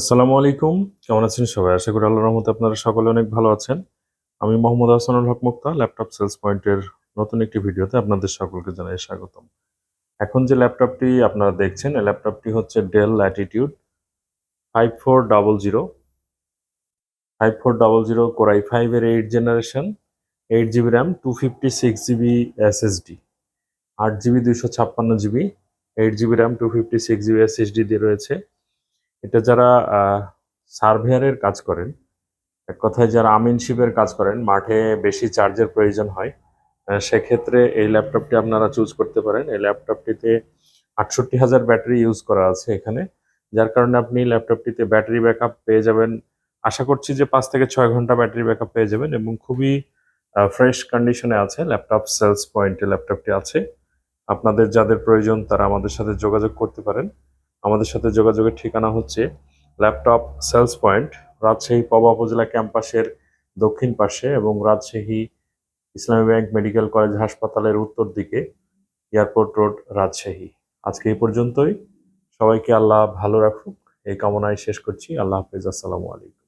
আসসালামু আলাইকুম। কেমন আছেন সবাই? আশা করি আল্লাহর রহমতে আপনারা সকলে অনেক ভালো আছেন। আমি মোহাম্মদ হাসানুল হক মুক্তা ল্যাপটপ সেলস পয়েন্টের নতুন একটি ভিডিওতে আপনাদের সকলকে জানাই স্বাগতম। এখন যে ল্যাপটপটি আপনারা দেখছেন, এই ল্যাপটপটি হচ্ছে Dell Latitude five four double zero five four double zero core i ফাইভের eight generation eight GB RAM two fifty six GB SSD আট জিবি দুইশো ছাপ্পান্ন GB eight GB RAM two fifty six GB SSD দিয়ে রয়েছে। এটা যারা সার্ভেয়ারের কাজ করেন, এক কথায় যারা আমিনশিপের কাজ করেন, মাঠে বেশি চার্জের প্রয়োজন হয় সেক্ষেত্রে এই ল্যাপটপটি আপনারা চুজ করতে পারেন। এই ল্যাপটপটিতে আটষট্টি হাজার ব্যাটারি ইউজ করা আছে এখানে, যার কারণে আপনি ল্যাপটপটিতে ব্যাটারি ব্যাকআপ পেয়ে যাবেন। আশা করছি যে পাঁচ থেকে ছয় ঘণ্টা ব্যাটারি ব্যাকআপ পেয়ে যাবেন এবং খুবই ফ্রেশ কন্ডিশনে আছে, ল্যাপটপ সেলস পয়েন্টে ল্যাপটপটি আছে। আপনাদের যাদের প্রয়োজন তারা আমাদের সাথে যোগাযোগ করতে পারেন। আমাদের সাথে যোগাযোগের ঠিকানা হচ্ছে laptop sales point, Rajshahi Paba উপজেলা ক্যাম্পাসের দক্ষিণ পাশে এবং রাজশাহী ইসলামী ব্যাংক মেডিকেল কলেজ হাসপাতালের উত্তর দিকে এয়ারপোর্ট রোড, রাজশাহী। আজকে এই পর্যন্তই। সবাইকে আল্লাহ ভালো রাখুক। এই কামনায় শেষ করছি। আল্লাহ হাফিজ। আসসালামু আলাইকুম।